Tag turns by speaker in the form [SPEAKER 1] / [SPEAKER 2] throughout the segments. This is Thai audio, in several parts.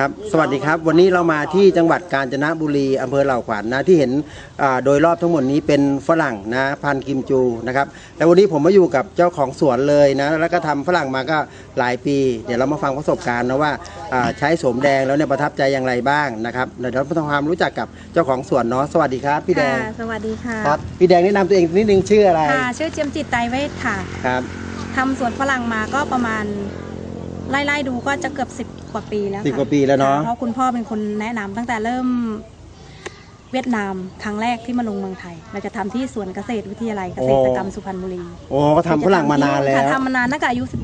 [SPEAKER 1] ครับสวัสดีครับ วันนี้เรามาที่จังหวัดกาญจนบุรีอำเภอเหล่าขวัญนะที่เห็นอ่าโดยรอบทั้งหมดนี้เป็นฝรั่งนะพันธุ์กิมจูนะครับแล้ววันนี้ผมมาอยู่กับเจ้าของสวนเลยนะแล้วก็ทำฝรั่งมาก็หลายปี เดี๋ยวเรามาฟังประสบการณ์นะว่าอ่าใช้โสมแดงแล้วเนี่ยประทับใจอย่างไรบ้างนะครับเดี๋ยวเรามาทำความรู้จักกับเจ้าของสวนเนาะสวัสดีครับ พี่แดง
[SPEAKER 2] ค่ะสวัสดีค่ะ
[SPEAKER 1] ครับพี่แดงแนะนำตัวเองนิดนึงชื่ออะไร
[SPEAKER 2] ค่ะชื่อเจียมจิตไตรเวทค่ะ
[SPEAKER 1] ครับ
[SPEAKER 2] ทำสวนฝรั่งมาก็ประมาณ ไล่ๆดูก็จะเกือบสิบกว่าปีแล้ว
[SPEAKER 1] สิบ
[SPEAKER 2] ค่ะ
[SPEAKER 1] กว่าปีแล้วเนาะ
[SPEAKER 2] ค่เพราะคุณพ่อเป็นคนแนะนำตั้งแต่เริ่มเวียดนามครั้งแรกที่มาลงเมืองไทย เราจะทำที่สวนเกษตรวิทยาลัยเกษตรกรรมสุพรรณบุรี
[SPEAKER 1] โอ้ก็ทำฝรั่งมานานแล้ว
[SPEAKER 2] ค่ะทำมานานตั้งแต่อายุสิบ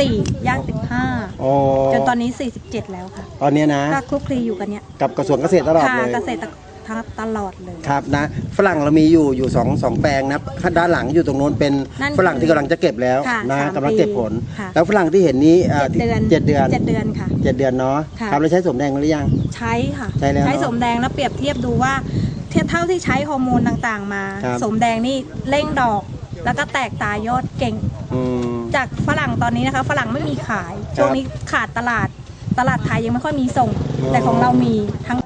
[SPEAKER 2] สี่ย่างสิบห้า
[SPEAKER 1] โอ้
[SPEAKER 2] จนตอนนี้สี่สิบเจ็ดแล้วค่ะ
[SPEAKER 1] ตอนเนี้ยนะ
[SPEAKER 2] ก็คลุกคลีอยู่กันเนี้ย
[SPEAKER 1] กับกระทรวงเกษตรตลอด
[SPEAKER 2] ค่ะ
[SPEAKER 1] เลย
[SPEAKER 2] เกษตร ทั้งตลอดเลย
[SPEAKER 1] ครับนะฝรั่งเรามีอยู่อยู่สองสองแปลงนะด้านหลังอยู่ตรงโน้นเป็น
[SPEAKER 2] นั่น
[SPEAKER 1] ฝรั่งที่กำลังจะเก็บแล้ว
[SPEAKER 2] ค่ะ
[SPEAKER 1] นะ
[SPEAKER 2] สาม
[SPEAKER 1] กำลังเก็บผล
[SPEAKER 2] ปีค่ะ
[SPEAKER 1] แล้วฝรั่งที่เห็นนี้อ่า
[SPEAKER 2] เจ็ดเดือน
[SPEAKER 1] เจ็ดเดือน
[SPEAKER 2] เจ็ดเดือนค่ะ
[SPEAKER 1] เจ็ดเดือนเนาะ
[SPEAKER 2] ค่ะ
[SPEAKER 1] ครับเราใช้สมแดงหรือยัง
[SPEAKER 2] ใช้ค่ะ
[SPEAKER 1] ใช้แล้วเนอะ
[SPEAKER 2] สมแดงแล้วเปรียบเทียบดูว่าเทียบเท่าที่ใช้ฮอร์โมนต่างๆมา
[SPEAKER 1] ครับ
[SPEAKER 2] สมแดงนี่เร่งดอก แล้วก็แตกตายอดเก่ง
[SPEAKER 1] อืม
[SPEAKER 2] จากฝรั่งตอนนี้นะคะ ฝรั่งไม่มีขาย
[SPEAKER 1] ครับ
[SPEAKER 2] ช่วงนี้ขาดตลาดตลาดไทยยังไม่ค่อยมีส่ง
[SPEAKER 1] อ๋อ
[SPEAKER 2] แต่ของเรามีทั้ง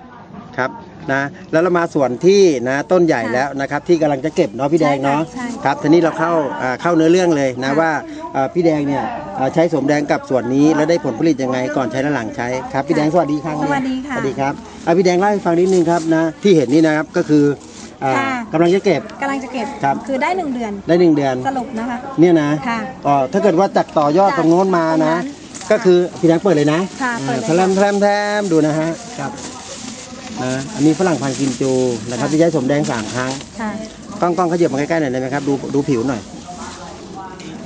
[SPEAKER 1] ครับ นะแล้วเรามาส่วนที่นะต้นใหญ่
[SPEAKER 2] ค่ะ
[SPEAKER 1] แล้วนะครับที่กำลังจะเก็บเนาะพี่แดงเนาะ
[SPEAKER 2] ใช่ค่ะใช่
[SPEAKER 1] ครับทีนี้เราเข้าอ่าเข้าเนื้อเรื่องเลยนะ
[SPEAKER 2] ค่ะ
[SPEAKER 1] ว่าอ่าพี่แดงเนี่ยอ่าใช้สมแดงกับส่วนนี้แล้วได้ผลผลิตยังไงก่อนใช้และหลังใช้ครับพี่แดงสวัสดีครับ
[SPEAKER 2] สวัสดีค่ะ
[SPEAKER 1] สวัสดีครับอะพี่แดงเล่าให้ฟังนิดนึงครับนะที่เห็นนี่นะครับก็คืออ่า
[SPEAKER 2] ค่ะ
[SPEAKER 1] กำลังจะเก็บ
[SPEAKER 2] กำลังจะเก็บ
[SPEAKER 1] ครับ
[SPEAKER 2] คือได้หนึ่งเดือน
[SPEAKER 1] ได้หนึ่งเดือน
[SPEAKER 2] สรุปนะคะ
[SPEAKER 1] เนี่ยนะ
[SPEAKER 2] ค่ะ
[SPEAKER 1] อ๋อถ้าเกิดว่าจากต่อยอด
[SPEAKER 2] จาก
[SPEAKER 1] ตรงโน้นมานะ
[SPEAKER 2] ตรงนั้น
[SPEAKER 1] ก็คือพี่แดงเปิดเลยนะ
[SPEAKER 2] ค่ะเปิดเลย
[SPEAKER 1] แทมแทมแทมดูนะฮะครับ นะอันนี้ฝรั่งพันธุ์กิมจูนะครับ
[SPEAKER 2] ค่ะ
[SPEAKER 1] ที่ใช้สมแดงสามครั้ง
[SPEAKER 2] ค่ะ
[SPEAKER 1] กล้องกล้องขยับมาใกล้ๆหน่อยได้ไหมครับดูดูผิวหน่อย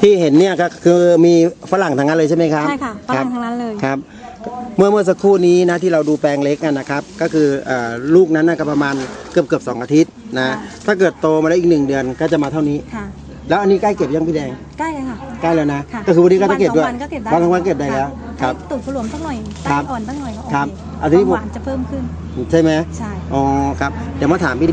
[SPEAKER 1] ที่เห็นเนี่ยก็คือมีฝรั่งทั้งนั้นเลยใช่ไหมครับ
[SPEAKER 2] ใช่ค่ะฝ
[SPEAKER 1] ครั
[SPEAKER 2] รั่
[SPEAKER 1] บ
[SPEAKER 2] งทั้งนั้นเลย
[SPEAKER 1] ครับ เมื่อเมื่อสักครู่นี้นะที่เราดูแปลงเล็กกันนะครับ ก็คือเอ่อลูกนั้นนะก็ประมาณเกือบเกือบสองอาทิตย์นะ
[SPEAKER 2] ค่ะ
[SPEAKER 1] ถ้าเกิดโตมาได้อีกหนึ่งเดือนก็จะมาเท่านี้
[SPEAKER 2] ค่ะ
[SPEAKER 1] แล้วอันนี้ใกล้เก็บยังพี่แดง
[SPEAKER 2] ใกล้เลยค่ะ
[SPEAKER 1] ใกล้แล้วนะ
[SPEAKER 2] ค่ะ
[SPEAKER 1] ก็คือวันนี้ก็จะเก็บด้วย
[SPEAKER 2] วันสองวันก็เก็บได้
[SPEAKER 1] วันสองวันเก็บได้แล้วะ ครับ
[SPEAKER 2] ให้ตูดผู้หลวมสักหน่อย
[SPEAKER 1] ครั
[SPEAKER 2] แป้
[SPEAKER 1] บ
[SPEAKER 2] งอ่อนสักหน่อยก็โอ
[SPEAKER 1] ครับ
[SPEAKER 2] เค
[SPEAKER 1] อันนี้
[SPEAKER 2] ความ
[SPEAKER 1] ผม
[SPEAKER 2] หวานจะเพิ่มขึ้น
[SPEAKER 1] ใช่ไหม
[SPEAKER 2] ใช่
[SPEAKER 1] อ๋อครับ เดี๋ยวมาถามพี่